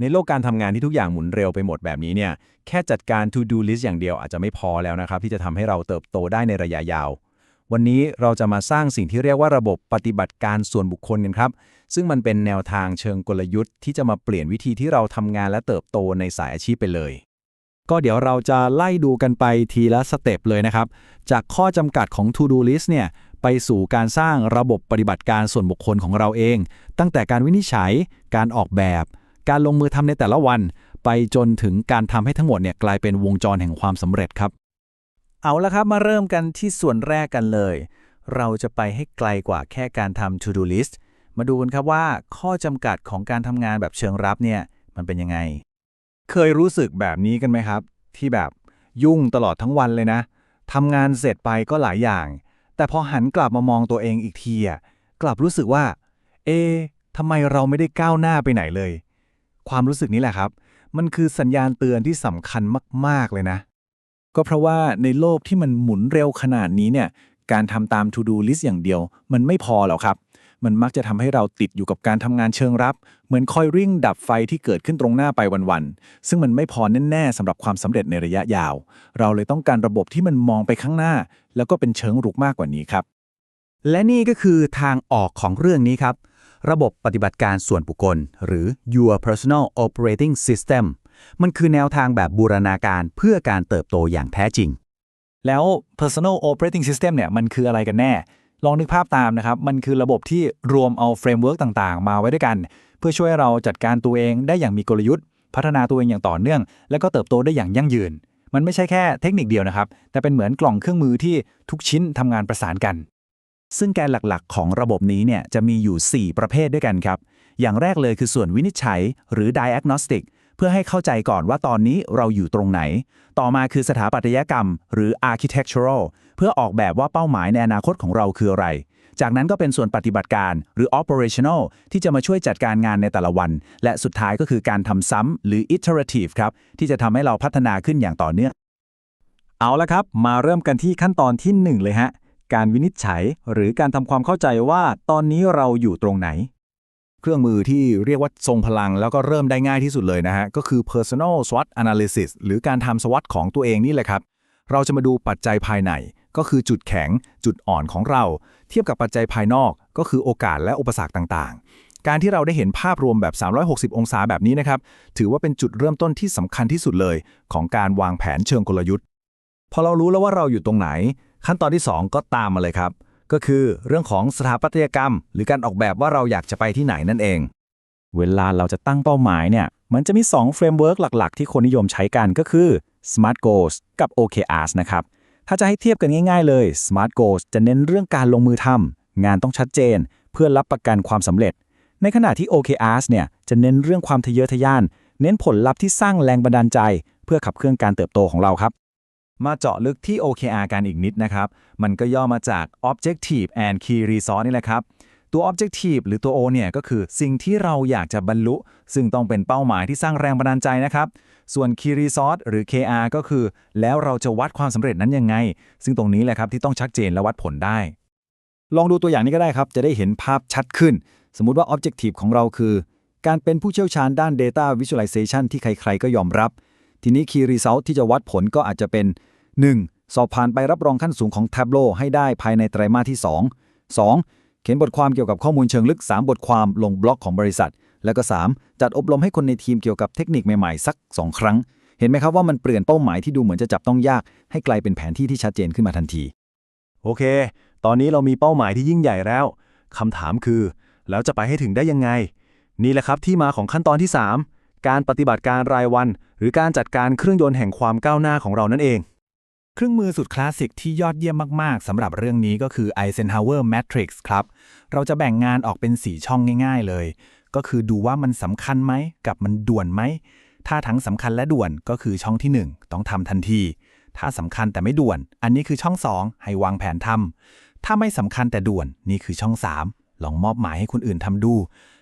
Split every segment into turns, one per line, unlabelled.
ในโลกการทำงานที่ทุกอย่างหมุนเร็วไปหมดแบบนี้เนี่ย แค่จัดการ to do list อย่างเดียวอาจจะไม่พอแล้วนะครับ ที่จะทำให้เราเติบโตได้ในระยะยาว วันนี้เราจะมาสร้างสิ่งที่เรียกว่าระบบปฏิบัติการส่วนบุคคลกันครับ ซึ่งมันเป็นแนวทางเชิงกลยุทธ์ ที่จะมาเปลี่ยนวิธีที่เราทำงานและเติบโตในสายอาชีพไปเลย
ก็เดี๋ยวเราจะไล่ดูกันไปทีละสเต็ปเลยนะครับ จากข้อจำกัดของ To Do List เนี่ยไปสู่การสร้างระบบปฏิบัติการส่วนบุคคลของเราเอง ตั้งแต่การวินิจฉัย การออกแบบ การลงมือทำในแต่ละวัน ไปจนถึงการทำให้ทั้งหมดเนี่ยกลายเป็นวงจรแห่งความสำเร็จครับ
เอาละครับมาเริ่มกันที่ส่วนแรกกันเลย เราจะไปให้ไกลกว่าแค่การทำ to do list มาดูกันครับว่าข้อจำกัดของการทำงานแบบเชิงรับเนี่ยมันเป็นยังไง
เคยรู้สึกแบบนี้กันไหมครับ ที่แบบยุ่งตลอดทั้งวันเลยนะทำงานเสร็จไปก็หลายอย่าง แต่พอหันกลับมามองตัวเองอีกทีอะกลับรู้สึกว่า เอ๊ะทำไมเราไม่ได้ก้าวหน้าไปไหนเลย ความรู้สึกนี้แหละครับ มันคือสัญญาณเตือนที่สำคัญมาก ๆ เลยนะ
ก็เพราะว่าในโลกที่มันหมุนเร็วขนาดนี้เนี่ย การทำตาม to do list อย่างเดียว มันไม่พอหรอกครับ มันมักจะทำให้เราติดอยู่กับการทำงานเชิงรับ เหมือนคอยริ่งดับไฟที่เกิดขึ้นตรงหน้าไปวันๆ ซึ่งมันไม่พอแน่ๆสำหรับความสำเร็จในระยะยาว เราเลยต้องการระบบที่มันมองไปข้างหน้า แล้วก็เป็นเชิงรุกมากกว่านี้ครับ
และนี่ก็คือทางออกของเรื่องนี้ครับ ระบบปฏิบัติการส่วนบุคคล หรือ Your Personal Operating System มันคือแนวทางแบบบูรณาการเพื่อการเติบโตอย่างแท้จริง
แล้ว personal operating system เนี่ยมันคืออะไรกันแน่ ลองนึกภาพตามนะครับ มันคือระบบที่รวมเอาเฟรมเวิร์กต่างๆ มาไว้ด้วยกัน เพื่อช่วยเราจัดการตัวเองได้อย่างมีกลยุทธ์ พัฒนาตัวเองอย่างต่อเนื่อง แล้วก็เติบโตได้อย่างยั่งยืน มันไม่ใช่แค่เทคนิคเดียวนะครับ แต่เป็นเหมือนกล่องเครื่องมือที่ทุกชิ้นทำงานประสานกัน
ซึ่งแกนหลักๆ ของระบบนี้เนี่ยจะมีอยู่ 4 ประเภทด้วยกันครับ อย่างแรกเลยคือส่วนวินิจฉัย หรือ diagnostic เพื่อให้เข้าใจก่อนว่าตอนนี้เราอยู่ตรงไหน ต่อมาคือสถาปัตยกรรม หรือ architectural เพื่อออกแบบว่าเป้าหมายในอนาคตของเราคืออะไร จากนั้นก็เป็นส่วนปฏิบัติการหรือ operational ที่จะมาช่วยจัดการงานในแต่ละวัน และสุดท้ายก็คือการทำซ้ำหรือ iterative ครับ ที่จะทำให้เราพัฒนาขึ้นอย่างต่อเนื่อง เอาละครับ มาเริ่มกันที่ขั้นตอนที่ 1 เลยฮะ การวินิจฉัย หรือการทำความเข้าใจว่าตอนนี้เราอยู่ตรงไหน
เครื่องมือที่เรียกว่าทรงพลังแล้วก็เริ่มได้ง่ายที่สุดเลยนะฮะ ก็คือ personal SWOT analysis หรือการทำ SWOT ของตัวเองนี่แหละครับ เราจะมาดูปัจจัยภายใน ก็คือจุดแข็ง จุดอ่อนของเรา เทียบกับปัจจัยภายนอก ก็คือโอกาสและอุปสรรคต่างๆ การที่เราได้เห็นภาพรวมแบบ 360 องศาแบบนี้นะครับ ถือว่าเป็นจุดเริ่มต้นที่สำคัญที่สุดเลย ของการวางแผนเชิงกลยุทธ์พอเรารู้แล้วว่าเราอยู่ตรงไหน ขั้นตอนที่ 2 ก็ตามมาเลยครับ ก็คือเรื่องของสถาปัตยกรรม หรือการออกแบบว่าเราอยากจะไปที่ไหนนั่นเอง
เวลาเราจะตั้งเป้าหมายเนี่ยมันจะมี2เฟรมเวิร์กหลักๆ ที่คนนิยมใช้กันก็คือ Smart Goals กับ OKRs นะครับถ้าจะให้เทียบกันง่ายๆเลย Smart Goals จะเน้นเรื่องการลงมือทำงานต้องชัดเจน เพื่อรับประกันความสำเร็จ ในขณะที่ OKRs เนี่ยจะเน้นเรื่องความทะเยอทะยาน เน้นผลลัพธ์ที่สร้างแรงบันดาลใจ เพื่อขับเคลื่อนการเติบโตของเราครับ
มาเจาะลึกที่ OKR กันอีกนิดนะครับ มันก็ย่อมาจาก Objective and Key Result นี่แหละครับ ตัว Objective หรือตัว O เนี่ยก็คือสิ่งที่เราอยากจะบรรลุ ซึ่งต้องเป็นเป้าหมายที่สร้างแรงบันดาลใจนะครับ ส่วน Key Result หรือ KR ก็คือ แล้วเราจะวัดความสำเร็จนั้นยังไง ซึ่งตรงนี้แหละครับที่ต้องชัดเจนและวัดผลได้ ลองดูตัวอย่างนี้ก็ได้ครับ จะได้เห็นภาพชัดขึ้น สมมุติว่า Objective ของเราคือ การเป็นผู้เชี่ยวชาญด้าน Data Visualization ที่ใครๆ ก็ยอมรับ ทีนี้ Key Result ที่จะวัดผลก็อาจจะเป็น 1. สอบผ่านไปรับรองขั้นสูงของ Tableau ให้ได้ภายในไตรมาสที่ 2 2. เขียนบทความเกี่ยวกับข้อมูลเชิงลึก 3 บทความลงบล็อกของบริษัท แล้วก็ 3. จัดอบรมให้คนในทีมเกี่ยวกับเทคนิคใหม่ๆ สัก 2 ครั้ง เห็นไหมครับว่ามันเปลี่ยนเป้าหมายที่ดูเหมือนจะจับต้องยาก ให้กลายเป็นแผนที่ที่ชัดเจนขึ้นมาทันที โอเค ตอนนี้เรามีเป้าหมายที่ยิ่งใหญ่แล้วคำถามคือ แล้วจะไปให้ถึงได้ยังไง นี่แหละครับที่มาของขั้นตอนที่ 3 การปฏิบัติการรายวัน หรือการจัดการเครื่องยนต์แห่งความก้าวหน้าของเรานั่นเอง
เครื่องมือสุดคลาสสิกที่ยอดเยี่ยมมาก ๆสำหรับเรื่องนี้ก็คือ Eisenhower Matrix ครับ เราจะแบ่งงานออกเป็น 4 ช่องง่าย ๆ เลย ก็คือดูว่ามันสำคัญไหมกับมันด่วนไหม ถ้าทั้งสำคัญและด่วนก็คือช่องที่ 1 ต้องทำทันที ถ้าสำคัญแต่ไม่ด่วน อันนี้คือช่อง 2 ให้วางแผนทำถ้าไม่สำคัญแต่ด่วนนี่คือช่อง 3 ลองมอบหมายให้คนอื่นทำดู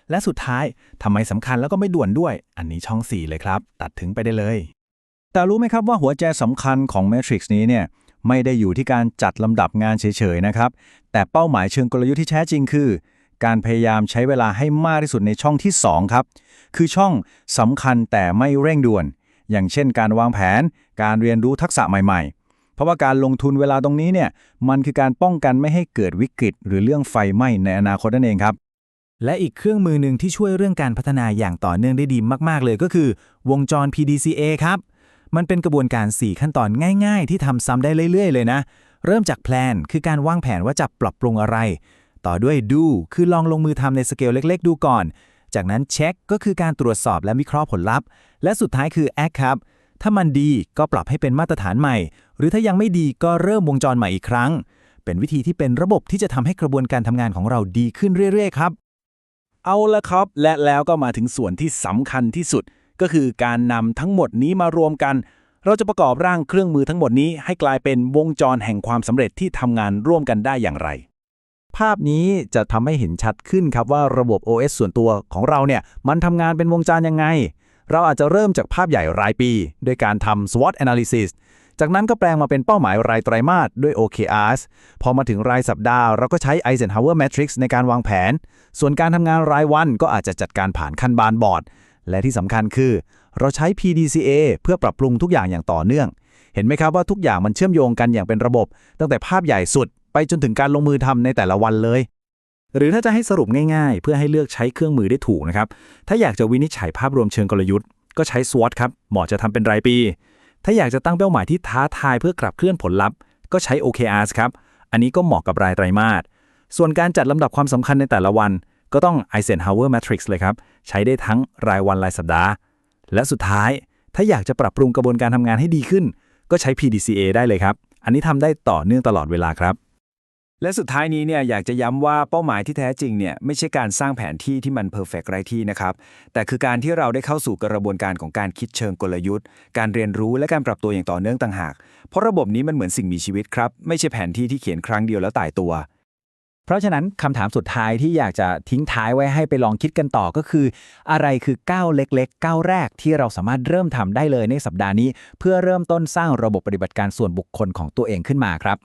และสุดท้ายทำไมสำคัญแล้วก็ไม่ด่วนด้วย อันนี้ช่อง 4 เลยครับ ตัดถึงไปได้เลย
แต่รู้ไหมครับว่าหัวใจสำคัญของ Matrix นี้เนี่ยไม่ได้อยู่ที่การจัดลำดับงานเฉยๆนะครับ แต่เป้าหมายเชิงกลยุทธ์ที่แท้จริงคือ การพยายามใช้เวลาให้มากที่สุดในช่องที่ 2 ครับ คือช่องสำคัญแต่ไม่เร่งด่วน อย่างเช่น การวางแผน การเรียนรู้ทักษะใหม่ๆเพราะว่าการลงทุนเวลาตรงนี้เนี่ยมันคือการป้องกันไม่ให้เกิดวิกฤต หรือเรื่องไฟไหม้ในอนาคตนั่นเองครับ
และอีกเครื่องมือหนึ่งที่ช่วยเรื่องการพัฒนาอย่างต่อเนื่องได้ดีมาก ๆ เลยก็คือ วงจร PDCA ครับ มันเป็นกระบวนการ 4 ขั้นตอนง่าย ๆ ที่ทำซ้ำได้เรื่อย ๆ เลยนะ เริ่มจากแพลนคือการวางแผนว่าจะปรับปรุงอะไร ต่อด้วย do คือลองลงมือทำในสเกลเล็ก ๆ ดูก่อน จากนั้น check ก็คือการตรวจสอบและวิเคราะห์ผลลัพธ์ และสุดท้ายคือ act ครับถ้ามันดีก็ปรับให้เป็นมาตรฐานใหม่ หรือถ้ายังไม่ดีก็เริ่มวงจรใหม่อีกครั้ง เป็นวิธีที่เป็นระบบที่จะทำให้กระบวนการทำงานของเราดีขึ้นเรื่อย ๆ ครับ
เอาละครับ และแล้วก็มาถึงส่วนที่สำคัญที่สุด ก็คือการนำทั้งหมดนี้มารวมกัน เราจะประกอบร่างเครื่องมือทั้งหมดนี้ให้กลายเป็นวงจรแห่งความสำเร็จที่ทำงานร่วมกันได้อย่างไร
ภาพนี้จะทำให้เห็นชัดขึ้นครับว่าระบบ OS ส่วนตัวของเราเนี่ยมันทำงานเป็นวงจรยังไง เราอาจจะเริ่มจากภาพใหญ่รายปี ด้วยการทำ SWOT analysis จากนั้นก็แปลงมาเป็นเป้าหมายรายไตรมาสด้วย OKRs พอมาถึงรายสัปดาห์ เราก็ใช้ Eisenhower Matrix ในการวางแผน ส่วนการทำงานรายวันก็อาจจะจัดการผ่านคันบานบอร์ด และที่สำคัญคือ เราใช้ PDCA เพื่อปรับปรุงทุกอย่างอย่างต่อเนื่อง เห็นไหมครับว่าทุกอย่างมันเชื่อมโยงกันอย่างเป็นระบบ ตั้งแต่ภาพใหญ่สุด ไปจนถึงการลงมือทำในแต่ละวันเลยหรือถ้าจะให้สรุปง่ายๆ เพื่อให้เลือกใช้เครื่องมือได้ถูกนะครับ ถ้าอยากจะวินิจฉัยภาพรวมเชิงกลยุทธ์ ก็ใช้ SWOT ครับเหมาะจะทำเป็นรายปี ถ้าอยากจะตั้งเป้าหมายที่ท้าทายเพื่อกลับเคลื่อนผลลัพธ์ก็ใช้ OKRs ครับ อันนี้ก็เหมาะกับรายไตรมาส ส่วนการจัดลำดับความสำคัญในแต่ละวัน ก็ต้อง Eisenhower Matrix เลยครับ ใช้ได้ทั้งรายวันรายสัปดาห์ และสุดท้ายถ้าอยากจะปรับปรุงกระบวนการทำงานให้ดีขึ้น ก็ใช้ PDCA ได้เลยครับ อันนี้ทำได้ต่อเนื่องตลอดเวลาครับ
และสุดท้ายนี้เนี่ยอยากจะย้ำว่าเป้าหมายที่แท้จริงเนี่ยไม่ใช่การสร้างแผนที่ที่มันเพอร์เฟกต์ไรที่นะครับ แต่คือการที่เราได้เข้าสู่กระบวนการของการคิดเชิงกลยุทธ์ การเรียนรู้และการปรับตัวอย่างต่อเนื่องต่างหาก เพราะระบบนี้มันเหมือนสิ่งมีชีวิตครับ ไม่ใช่แผนที่ที่เขียนครั้งเดียวแล้วตายตัว
เพราะฉะนั้นคำถามสุดท้ายที่อยากจะทิ้งท้ายไว้ให้ไปลองคิดกันต่อก็คือ อะไรคือก้าวเล็กๆก้าวแรกที่เราสามารถเริ่มทำได้เลยในสัปดาห์นี้ เพื่อเริ่มต้นสร้างระบบปฏิบัติการส่วนบุคคลของตัวเองขึ้นมาครับ